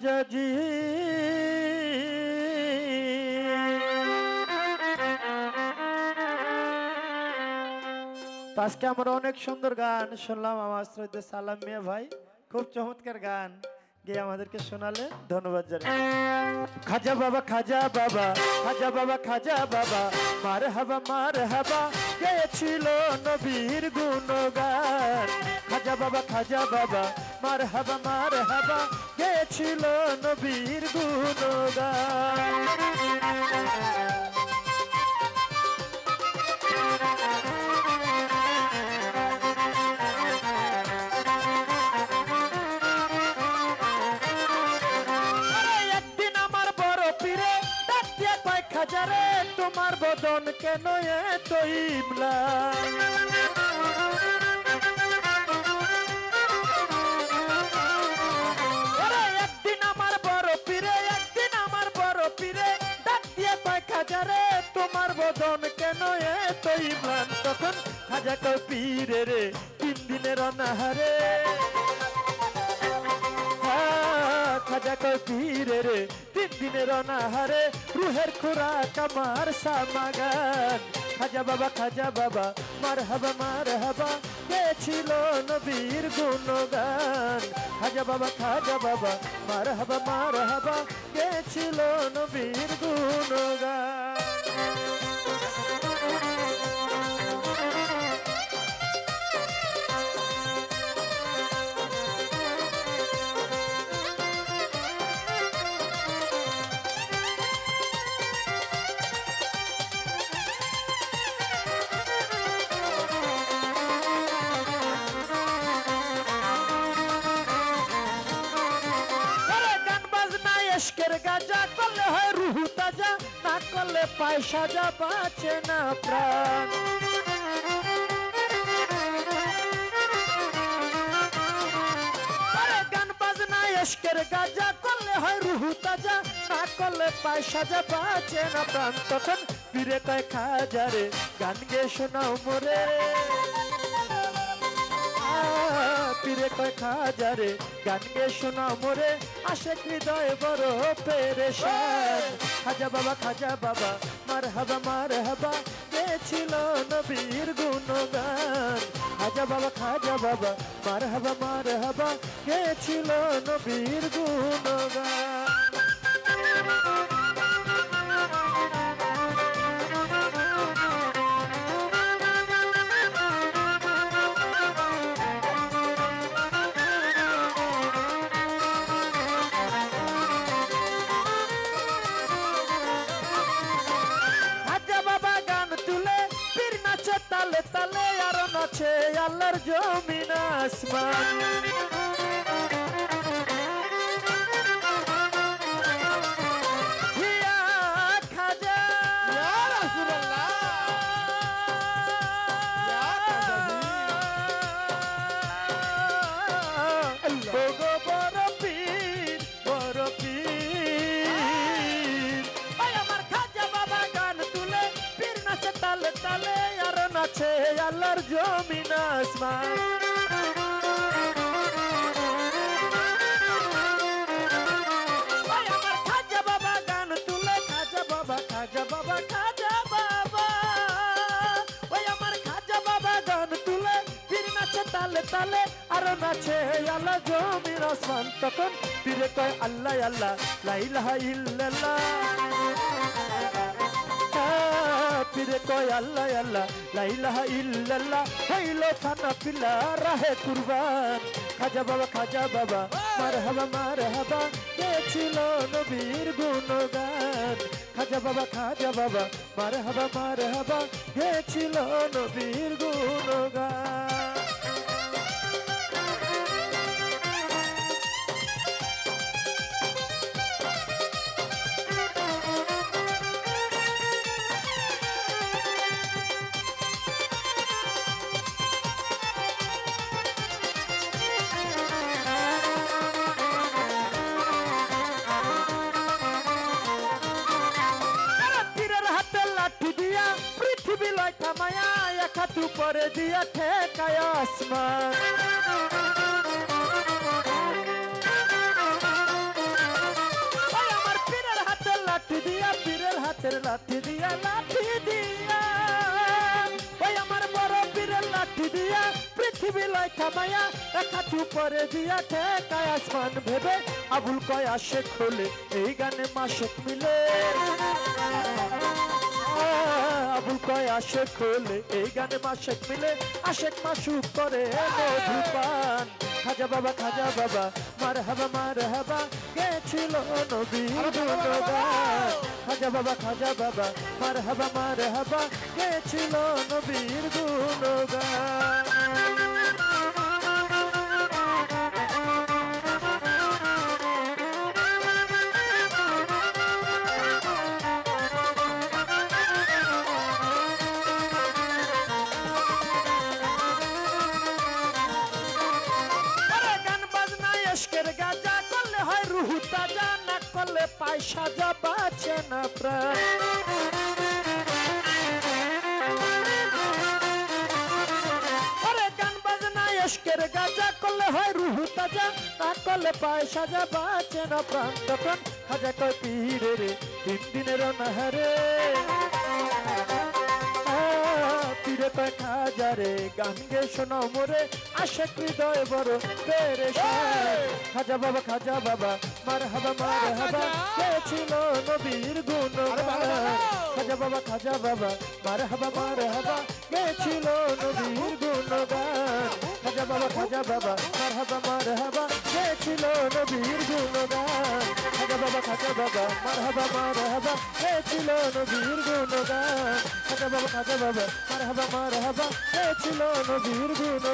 খাজাজি তো আজকে আমরা অনেক সুন্দর গান শুনলাম, আমার শ্রদ্ধা সালাম মিয়া ভাই। খুব চমৎকার গান। গিয়ে আমাদেরকে শোনালে ধন্যবাদ জানাই। খাজা বাবা খাজা বাবা খাজা বাবা খাজা বাবা মার হাবা মার হাবা গেছিল নবীর গুণগান? খাজা বাবা খাজা বাবা মার হাবা মার হাবা গেছিল নবীর গুণগান? তোমার বদন কেন এত ইমলা? তোমার বদন কেন এত ইমলান তখন খাজা কয় পীরে রে তিন দিনের অনাহারে। খাজা কয় পীরে রে তিন দিনের অনাহারে। রুহের খোরাক আমার সামাগান খাজা বাবা খাজা বাবা মার হাবা মার হাবা গেছিল নবীর গুণগান। খাজা বাবা খাজা বাবা মার হাবা মার হাবা এশকের গাজা করলে হয় রুহু তাজা, না করলে পায় সাজা বাঁচে না প্রাণ। গান বাজনা গাজা করলে হয় রুহু তাজা, না করলে পায় সাজা বাঁচে না প্রাণ। তখন ফিরে কয় খাজারে, গান গে শোনাও মোরে। পীরে কয় খাজারে গান গে শোনা মোরে আসে হৃদয় বড় পেরেশান। খাজা বাবা খাজা বাবা মার হাবা মার হাবা গেছিল নবীর গুণগান। খাজা বাবা খাজা বাবা মার হাবা মার হাবা গেছিল নবীর গুণগান। তালে তালে আর নাচে আল্লাহর জমিন আসমান। হিয়া আল্লাহর জমিন আসমান। খাজা বাবা, গান তুলে খাজা বাবা খাজা বাবা খাজা বাবা। ওই আমার খাজা বাবা, গান তুলে, পীর নাচে তালে তালে, আর নাচে আল্লাহ জমির আসমান। তখন পীরে কয়, আল্লাহ আল্লাহ লাইলাহা ইল্লাল্লাহ। কয়, আল্লাহ আল্লাহ লাইলাহা ইল্লাল্লাহ। হইল খানা পিলা রাহে কুরবান। খাজা বাবা খাজা বাবা মার হাবা মার হাবা গেছিল নবীর গুণগান। খাজা বাবা খাজা বাবা মার হাবা মার হাবা গেছিল নবীর গুণগান। করে দিয়া ঠেকায় আসমান। আমার পীরের হাতে লাঠি দিয়া, পীরের হাতের লাঠি দিয়া লাঠি দিয়া। ওই আমার বড় পীরের লাঠি দিয়া, পৃথিবী লয় থামায়া একাঠ উপরে দিয়া ঠেকায় আসমান ভেবে আবুল কয় আসে খোলে, এই গানে মাসক মিলে। আবুল কয় আসে খোলে এই গানে মাসেক মিলে আশেক মাসুক করে মধুপান খাজা বাবা খাজা বাবা মার হাবা মার হাবা গেছিল নবীর গুণগান খাজা বাবা! খাজা বাবা মার হাবা মার হাবা গেছিল নবীর গুণগান করলে পয়সা যা বাঁচে না প্রাণ আজকের গাজা করলে হয় রুহু তাজা না করলে পয়সা সাজা বাঁচে না প্রাণ। তখন খাজা কয় পীরে রে তিন দিনের নাহারে খাজারে গান গে শোনো মোরে আশেক হৃদয় বড় পেরে খাজা বাবা খাজা বাবা মার হাবা মার হাবা কে ছিল নবীর গুণ খাজা বাবা খাজা বাবা মার হাবা মার হাবা কে ছিল নবীর গুণ খাজা বাবা খাজা বাবা মারহাবা মারহাবা মার হাবা? কে ছিল নবীর গুণগান? খাজা বাবা খাজা বাবা মারহাবা মারহাবা মার হাবা? কে ছিল নবীর গুণগান? খাজা বাবা খাজা বাবা মারহাবা মারহাবা মার হাবা? কে ছিল নবীর গুণ